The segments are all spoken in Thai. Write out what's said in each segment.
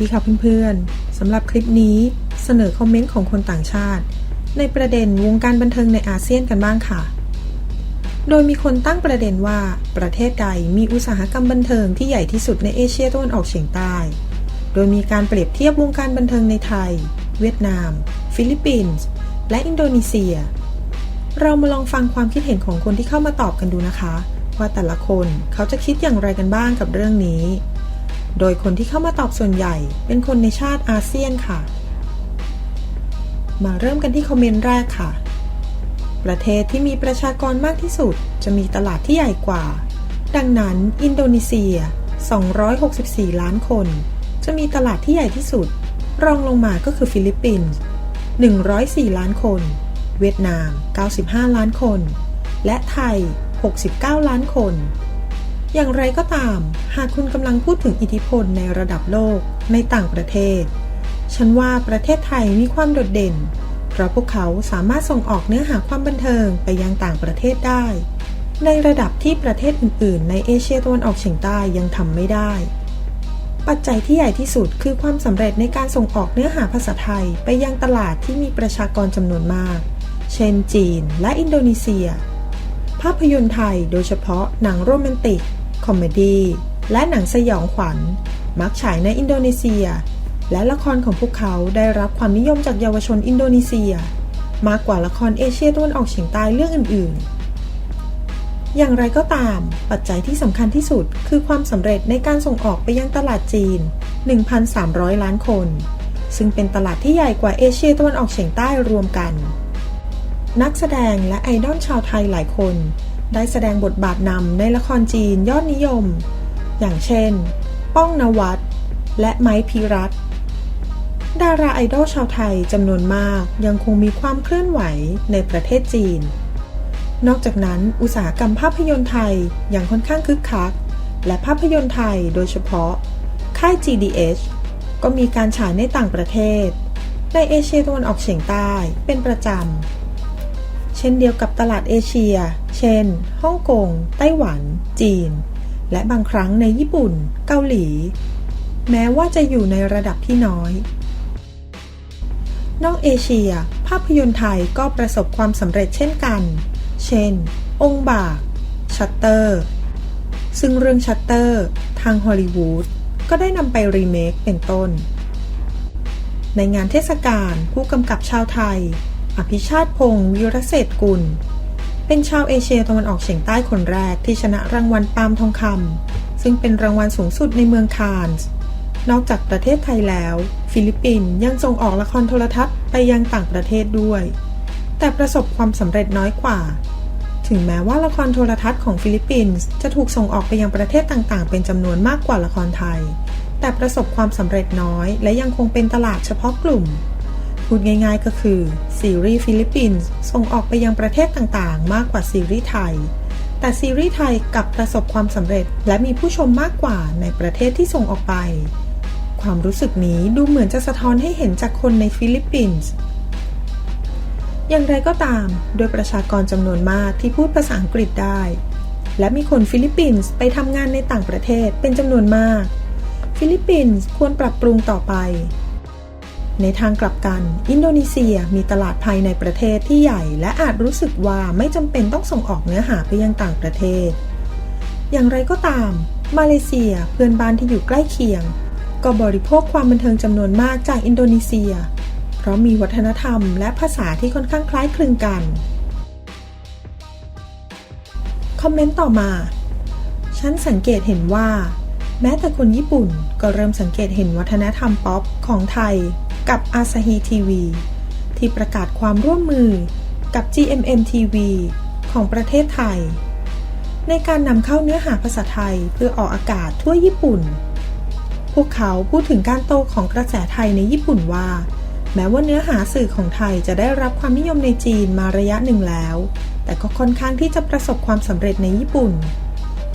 ดีค่ะเพื่อนๆสำหรับคลิปนี้เสนอคอมเมนต์ของคนต่างชาติ ในประเด็นวงการบันเทิงในอาเซียนกันบ้างค่ะ โดยมีคนตั้งประเด็นว่าประเทศใดมีอุตสาหกรรมบันเทิงที่ใหญ่ที่สุดในเอเชียตะวันออกเฉียงใต้ โดยมีการเปรียบเทียบวงการบันเทิงในไทย เวียดนาม ฟิลิปปินส์ และอินโดนีเซีย เรามาลองฟังความคิดเห็นของคนที่เข้ามาตอบกันดูนะคะ ว่าแต่ละคนเขาจะคิดอย่างไรกันบ้างกับเรื่องนี้ โดยคนที่เข้ามาตอบส่วนใหญ่ เป็นคนในชาติอาเซียนค่ะ มาเริ่มกันที่คอมเมนต์แรกค่ะ ประเทศที่มีประชากรมากที่สุด จะมีตลาดที่ใหญ่กว่า ดังนั้น อินโดนีเซีย 264 ล้านคน จะมีตลาดที่ใหญ่ที่สุด รองลงมาก็คือฟิลิปปินส์104 ล้านคน เวียดนาม 95 ล้านคน และไทย 69 ล้านคน อย่างไรก็ตาม หากคุณกำลังพูดถึงอิทธิพลในระดับโลกในต่างประเทศ ฉันว่าประเทศไทยมีความโดดเด่น เพราะพวกเขาสามารถส่งออกเนื้อหาความบันเทิงไปยังต่างประเทศได้ ในระดับที่ประเทศอื่น ๆ ในเอเชียตะวันออกเฉียงใต้ยังทำไม่ได้ ปัจจัยที่ใหญ่ที่สุดคือความสำเร็จในการส่งออกเนื้อหาภาษาไทยไปยังตลาดที่มีประชากรจำนวนมาก เช่น จีน และอินโดนีเซีย ภาพยนตร์ไทยโดยเฉพาะหนังโรแมนติก คอมเมดี้และหนังสยองขวัญ มักฉายในอินโดนีเซีย และละครของพวกเขาได้รับความนิยมจากเยาวชนอินโดนีเซีย มากกว่าละครเอเชียตะวันออกเฉียงใต้เรื่องอื่น ๆ อย่างไรก็ตาม ปัจจัยที่สำคัญที่สุดคือความสำเร็จในการส่งออกไปยังตลาดจีน 1,300 ล้านคน ซึ่งเป็นตลาดที่ใหญ่กว่าเอเชียตะวันออกเฉียงใต้รวมกัน นักแสดงและไอดอลชาวไทยหลายคน ได้แสดงบทบาทนำในละครจีนยอดนิยม อย่างเช่น ป้องนวัดและไม้พิรัตดาราไอดอลชาวไทยจำนวนมากยังคงมีความเคลื่อนไหวในประเทศจีน นอกจากนั้นอุตสาหกรรมภาพยนตร์ไทยยังค่อนข้างคึกคัก และภาพยนตร์ไทยโดยเฉพาะ ค่าย GDH ก็มีการฉายในต่างประเทศ ในเอเชียตะวันออกเฉียงใต้เป็นประจำ ช่นเดียวกับตลาดเอเชีย เช่น ฮ่องกง ไต้หวัน จีน และบางครั้งในญี่ปุ่น เกาหลี แม้ว่าจะอยู่ในระดับที่น้อย นอกเอเชีย ภาพยนตร์ไทยก็ประสบความสำเร็จเช่นกัน เช่น องค์บาก ชัตเตอร์ ซึ่งเรื่องชัตเตอร์ ทางฮอลลีวูดก็ได้นำไปรีเมคเป็นต้น ในงานเทศกาลผู้กำกับชาวไทย อภิชาติพงศ์วิรเศรษฐกุล เป็นชาวเอเชียตะวันออกเฉียงใต้คนแรกที่ชนะรางวัลปาล์มทองคำซึ่งเป็นรางวัลสูงสุดในเมืองคานส์นอกจากประเทศไทยแล้ว ฟิลิปปินส์ยังส่งออกละครโทรทัศน์ไปยังต่างประเทศด้วย แต่ประสบความสำเร็จน้อยกว่า ถึงแม้ว่าละครโทรทัศน์ของฟิลิปปินส์จะถูกส่งออกไปยังประเทศต่างๆ เป็นจำนวนมากกว่าละครไทย แต่ประสบความสำเร็จน้อย และยังคงเป็นตลาดเฉพาะกลุ่ม พูดง่ายๆก็คือ ซีรีส์ฟิลิปปินส์ส่งออกไปยังประเทศต่างๆ มากกว่าซีรีส์ไทย แต่ซีรีส์ไทยกลับประสบความสำเร็จ และมีผู้ชมมากกว่าในประเทศที่ส่งออกไป ความรู้สึกนี้ดูเหมือนจะสะท้อนให้เห็นจากคนในฟิลิปปินส์อย่างไรก็ตาม โดยประชากรจำนวนมากที่พูดภาษาอังกฤษได้ และมีคนฟิลิปปินส์ไปทำงานในต่างประเทศเป็นจำนวนมาก ฟิลิปปินส์ควรปรับปรุงต่อไป ในทางกลับกัน อินโดนีเซียมีตลาดภายในประเทศที่ใหญ่ และอาจรู้สึกว่าไม่จำเป็นต้องส่งออกเนื้อหาไปยังต่างประเทศ อย่างไรก็ตาม มาเลเซียเพื่อนบ้านที่อยู่ใกล้เคียง ก็บริโภคความบันเทิงจำนวนมากจากอินโดนีเซีย เพราะมีวัฒนธรรมและภาษาที่ค่อนข้างคล้ายคลึงกัน คอมเมนต์ต่อมา ฉันสังเกตเห็นว่า แม้แต่คนญี่ปุ่นก็เริ่มสังเกตเห็นวัฒนธรรมป๊อปของไทย กับ Asahi TV ที่ประกาศความร่วมมือกับ GMM TV ของประเทศไทย ในการนำเข้าเนื้อหาภาษาไทยเพื่อออกอากาศทั่วญี่ปุ่น พวกเขาพูดถึงการโตของกระแสไทยในญี่ปุ่นว่า แม้ว่าเนื้อหาสื่อของไทยจะได้รับความนิยมในจีนมาระยะหนึ่งแล้ว แต่ก็ค่อนข้างที่จะประสบความสำเร็จในญี่ปุ่น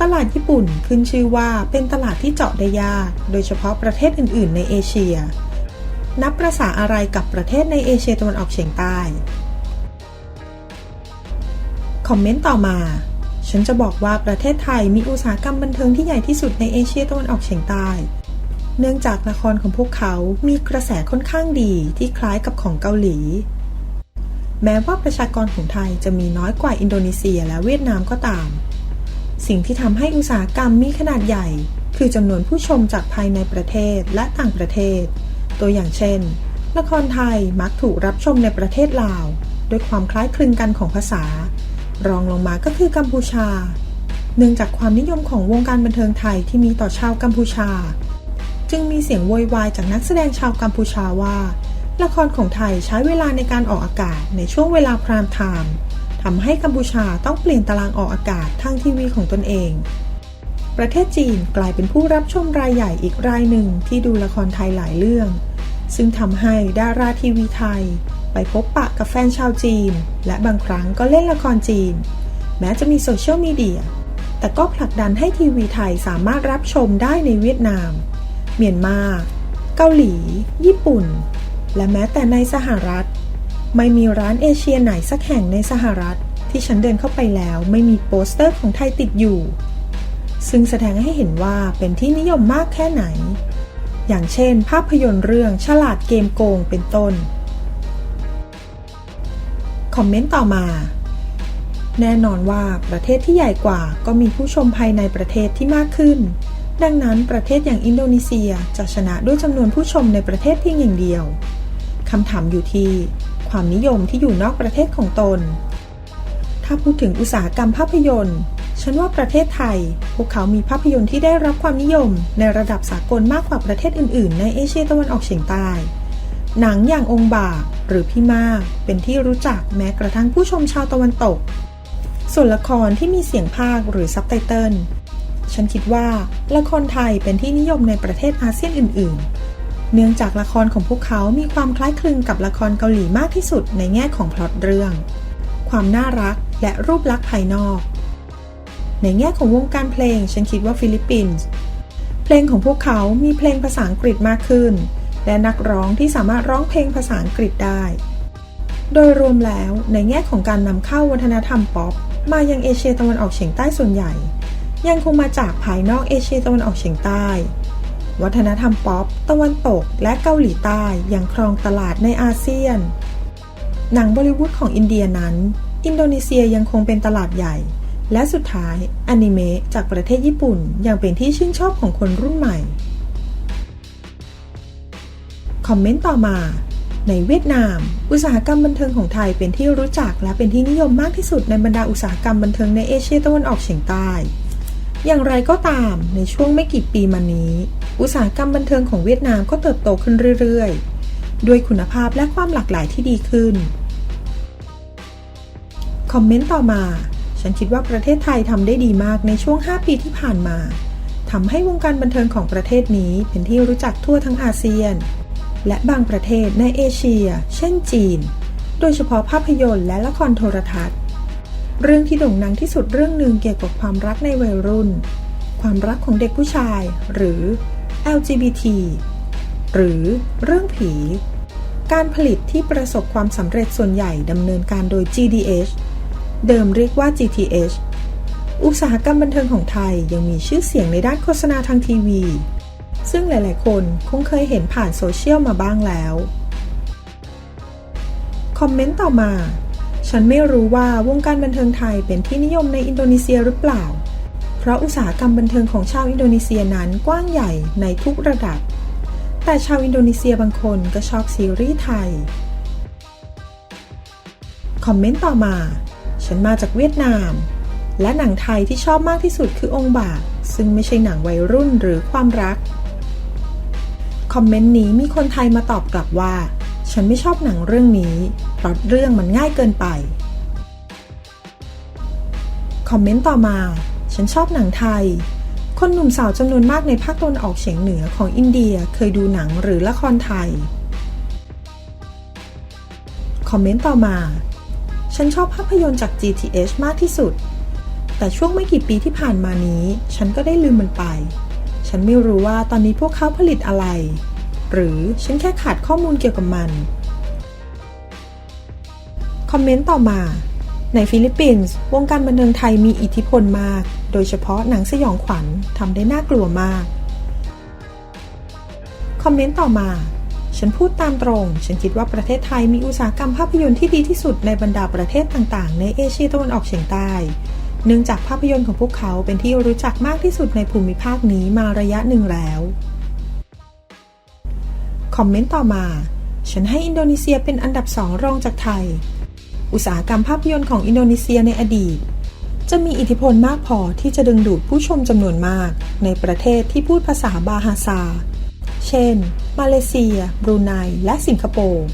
ตลาดญี่ปุ่นขึ้นชื่อว่าเป็นตลาดที่เจาะได้ยาก โดยเฉพาะประเทศอื่น ๆ ในเอเชีย นับประษาอะไรกับประเทศในเอเชียตะวันออกเฉียงใต้ คอมเมนต์ต่อมา ฉันจะบอกว่าประเทศไทยมีอุตสาหกรรมบันเทิงที่ใหญ่ที่สุดในเอเชียตะวันออกเฉียงใต้ เนื่องจากละครของพวกเขามีกระแสค่อนข้างดีที่คล้ายกับของเกาหลี แม้ว่าประชากรของไทยจะมีน้อยกว่าอินโดนีเซียและเวียดนามก็ตาม สิ่งที่ทำให้อุตสาหกรรมมีขนาดใหญ่ คือจำนวนผู้ชมจากภายในประเทศและต่างประเทศ ตัวอย่างเช่น ละครไทยมักถูกรับชมในประเทศลาวด้วยความคล้ายคลึงกันของภาษา รองลงมาก็คือกัมพูชา เนื่องจากความนิยมของวงการบันเทิงไทยที่มีต่อชาวกัมพูชา จึงมีเสียงโวยวายจากนักแสดงชาวกัมพูชาว่า ละครของไทยใช้เวลาในการออกอากาศในช่วงเวลาพรามไทม์ทำให้กัมพูชาต้องเปลี่ยนตารางออกอากาศทางทีวีของตนเอง ประเทศจีนกลายเป็นผู้รับชมรายใหญ่อีกรายหนึ่งที่ดูละครไทยหลายเรื่อง ซึ่งทำให้ดาราทีวีไทย ไปพบปะกับแฟนชาวจีน และบางครั้งก็เล่นละครจีน แม้จะมีโซเชียลมีเดีย แต่ก็ผลักดันให้ทีวีไทยสามารถรับชมได้ในเวียดนาม เมียนมา เกาหลี ญี่ปุ่น และแม้แต่ในสหรัฐ ไม่มีร้านเอเชียไหนสักแห่งในสหรัฐ ที่ฉันเดินเข้าไปแล้วไม่มีโปสเตอร์ของไทยติดอยู่ ซึ่งแสดงให้เห็นว่าเป็นที่นิยมมากแค่ไหน อย่างเช่น ภาพยนตร์เรื่องฉลาดเกมโกงเป็นต้น คอมเมนต์ต่อมา แน่นอนว่าประเทศที่ใหญ่กว่าก็มีผู้ชมภายในประเทศที่มากขึ้น ดังนั้นประเทศอย่างอินโดนีเซียจะชนะด้วยจำนวนผู้ชมในประเทศเพียงอย่างเดียวคำถามอยู่ที่ ความนิยมที่อยู่นอกประเทศของตน ถ้าพูดถึงอุตสาหกรรมภาพยนตร์ ฉันว่าประเทศไทย พวกเขามีภาพยนตร์ที่ได้รับความนิยม ในระดับสากลมากกว่าประเทศอื่น ๆ ในเอเชียตะวันออกเฉียงใต้ หนังอย่างองค์บากหรือพี่มากเป็นที่รู้จักแม้กระทั่งผู้ชมชาวตะวันตก ส่วนละครที่มีเสียงภาคหรือซับไตเติล ฉันคิดว่าละครไทยเป็นที่นิยมในประเทศอาเซียนอื่น ๆ เนื่องจากละครของพวกเขามีความคล้ายคลึงกับละครเกาหลีมากที่สุดในแง่ของพล็อตเรื่อง ความน่ารักและรูปลักษณ์ภายนอก ในแง่ของวงการเพลง ฉันคิดว่าฟิลิปปินส์เพลงของพวกเขามีเพลงภาษาอังกฤษมากขึ้น และนักร้องที่สามารถร้องเพลงภาษาอังกฤษได้ โดยรวมแล้วในแง่ของการนำเข้าวัฒนธรรมป๊อปมายังเอเชียตะวันออกเฉียงใต้ส่วนใหญ่ ยังคงมาจากภายนอกเอเชียตะวันออกเฉียงใต้ วัฒนธรรมป๊อปตะวันตกและเกาหลีใต้ยังครองตลาดในอาเซียน หนังบอลิวูดของอินเดียนั้น อินโดนีเซียยังคงเป็นตลาดใหญ่ และสุดท้ายอนิเมะจากประเทศญี่ปุ่นยังเป็นที่ชื่นชอบของคนรุ่นใหม่ คอมเมนต์ต่อมา ในเวียดนาม อุตสาหกรรมบันเทิงของไทยเป็นที่รู้จักและเป็นที่นิยมมากที่สุดในบรรดาอุตสาหกรรมบันเทิงในเอเชียตะวันออกเฉียงใต้ อย่างไรก็ตามในช่วงไม่กี่ปีมานี้ อุตสาหกรรมบันเทิงของเวียดนามก็เติบโตขึ้นเรื่อยๆ ด้วยคุณภาพและความหลากหลายที่ดีขึ้น คอมเมนต์ต่อมา ฉันคิดว่าประเทศไทยทำได้ดีมากในช่วง 5 ปีที่ผ่านมาทำให้วงการบันเทิงของประเทศนี้เป็นที่รู้จักทั่วทั้งอาเซียน และบางประเทศในเอเชีย เช่นจีน โดยเฉพาะภาพยนตร์และละครโทรทัศน์ เรื่องที่โด่งดังที่สุดเรื่องหนึ่งเกี่ยวกับความรักในวัยรุ่น ความรักของเด็กผู้ชาย หรือ LGBT หรือเรื่องผี การผลิตที่ประสบความสำเร็จส่วนใหญ่ดำเนินการโดย GDH เดิมเรียกว่า GTH อุตสาหกรรมบันเทิงของไทยยังมีชื่อเสียงในด้านโฆษณาทางทีวี ซึ่งหลาย ๆ คนคงเคยเห็นผ่านโซเชียลมาบ้างแล้ว คอมเมนต์ต่อมา ฉันไม่รู้ว่าวงการบันเทิงไทยเป็นที่นิยมในอินโดนีเซียหรือเปล่า เพราะอุตสาหกรรมบันเทิงของชาวอินโดนีเซียนั้นกว้างใหญ่ในทุกระดับ แต่ชาวอินโดนีเซียบางคนก็ชอบซีรีส์ไทย คอมเมนต์ต่อมา ฉันมาจากเวียดนาม และหนังไทยที่ชอบมากที่สุดคือองค์บากซึ่งไม่ใช่หนังวัยรุ่นหรือความรัก คอมเมนต์นี้มีคนไทยมาตอบกลับว่า ฉันไม่ชอบหนังเรื่องนี้ เพราะเรื่องมันง่ายเกินไป คอมเมนต์ต่อมา ฉันชอบหนังไทย คนหนุ่มสาวจำนวนมากในภาคตะวันออกเฉียงเหนือของอินเดียเคยดูหนังหรือละครไทย คอมเมนต์ต่อมา ฉันชอบภาพยนตร์จาก GTH มากที่สุด แต่ช่วงไม่กี่ปีที่ผ่านมานี้ ฉันก็ได้ลืมมันไป ฉันไม่รู้ว่าตอนนี้พวกเขาผลิตอะไร หรือฉันแค่ขาดข้อมูลเกี่ยวกับมัน คอมเมนต์ต่อมา ในฟิลิปปินส์วงการบันเทิงไทยมีอิทธิพลมาก โดยเฉพาะหนังสยองขวัญทำได้น่ากลัวมาก คอมเมนต์ต่อมา ฉันพูดตามตรง ฉันคิดว่าประเทศไทยมีอุตสาหกรรมภาพยนตร์ที่ดีที่สุดในบรรดาประเทศต่างๆ ในเอเชียตะวันออกเฉียงใต้ เนื่องจากภาพยนตร์ของพวกเขาเป็นที่รู้จักมากที่สุดในภูมิภาคนี้มาระยะหนึ่งแล้ว คอมเมนต์ต่อมา ฉันให้อินโดนีเซียเป็นอันดับสองรองจากไทย อุตสาหกรรมภาพยนตร์ของอินโดนีเซียในอดีต จะมีอิทธิพลมากพอที่จะดึงดูดผู้ชมจำนวนมาก ในประเทศที่พูดภาษาบาฮาซา เช่น มาเลเซีย บรูไน และสิงคโปร์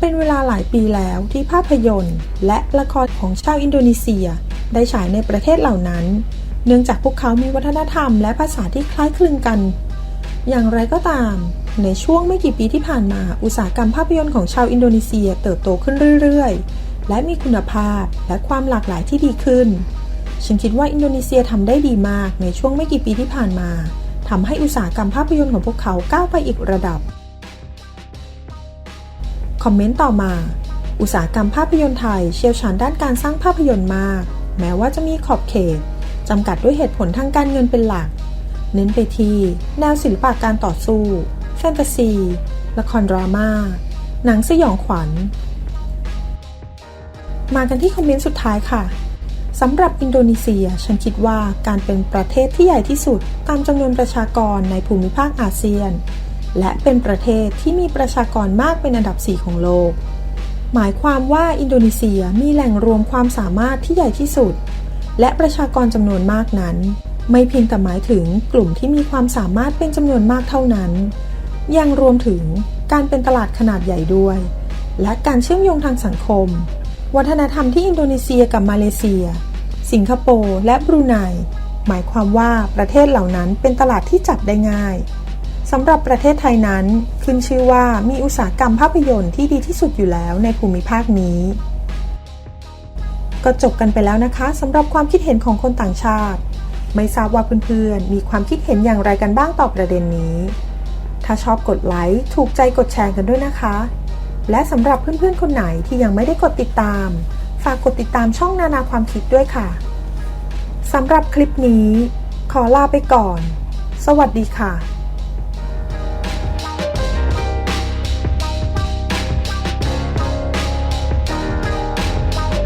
เป็นเวลาหลายปีแล้วที่ภาพยนตร์ และละครของชาวอินโดนีเซีย ได้ฉายในประเทศเหล่านั้น เนื่องจากพวกเขามีวัฒนธรรมและภาษาที่คล้ายคลึงกัน อย่างไรก็ตาม ในช่วงไม่กี่ปีที่ผ่านมา อุตสาหกรรมภาพยนตร์ของชาวอินโดนีเซียเติบโตขึ้นเรื่อยๆ และมีคุณภาพและความหลากหลายที่ดีขึ้น ฉันคิดว่าอินโดนีเซียทำได้ดีมากในช่วงไม่กี่ปีที่ผ่านมา ทำให้อุตสาหกรรมภาพยนตร์ของพวกเขาก้าวไปอีกระดับ คอมเมนต์ต่อมา อุตสาหกรรมภาพยนตร์ไทยเชี่ยวชาญด้านการสร้างภาพยนตร์มาก แม้ว่าจะมีขอบเขตจำกัดด้วยเหตุผลทางการเงินเป็นหลัก เน้นไปที่แนวศิลปะการต่อสู้ แฟนตาซี ละครดราม่า หนังสยองขวัญ มากันที่คอมเมนต์สุดท้ายค่ะ สำหรับอินโดนีเซีย ฉันคิดว่าการเป็นประเทศที่ใหญ่ที่สุด ตามจำนวนประชากรในภูมิภาคอาเซียน และเป็นประเทศที่มีประชากรมากเป็นอันดับ 4 ของโลก หมายความว่าอินโดนีเซียมีแหล่งรวมความสามารถที่ใหญ่ที่สุด และประชากรจำนวนมากนั้น ไม่เพียงแต่หมายถึงกลุ่มที่มีความสามารถเป็นจำนวนมากเท่านั้น ยังรวมถึงการเป็นตลาดขนาดใหญ่ด้วย และการเชื่อมโยงทางสังคม วัฒนธรรมที่อินโดนีเซียกับมาเลเซีย สิงคโปร์และบรูไนหมายความว่าประเทศเหล่านั้นเป็นตลาดที่จับได้ง่ายสำหรับประเทศไทยนั้นขึ้นชื่อว่ามีอุตสาหกรรมภาพยนตร์ที่ดีที่สุดอยู่แล้วในภูมิภาคนี้ ก็จบกันไปแล้วนะคะสำหรับความคิดเห็นของคนต่างชาติ ไม่ทราบว่าเพื่อนๆมีความคิดเห็นอย่างไรกันบ้างต่อประเด็นนี้ ถ้าชอบกดไลค์ถูกใจกดแชร์กันด้วยนะคะ และสำหรับเพื่อนๆคนไหนที่ยังไม่ได้กดติดตาม ฝากกดติดตามช่องนานาความคิดด้วยค่ะสำหรับคลิปนี้ ขอลาไปก่อน สวัสดีค่ะ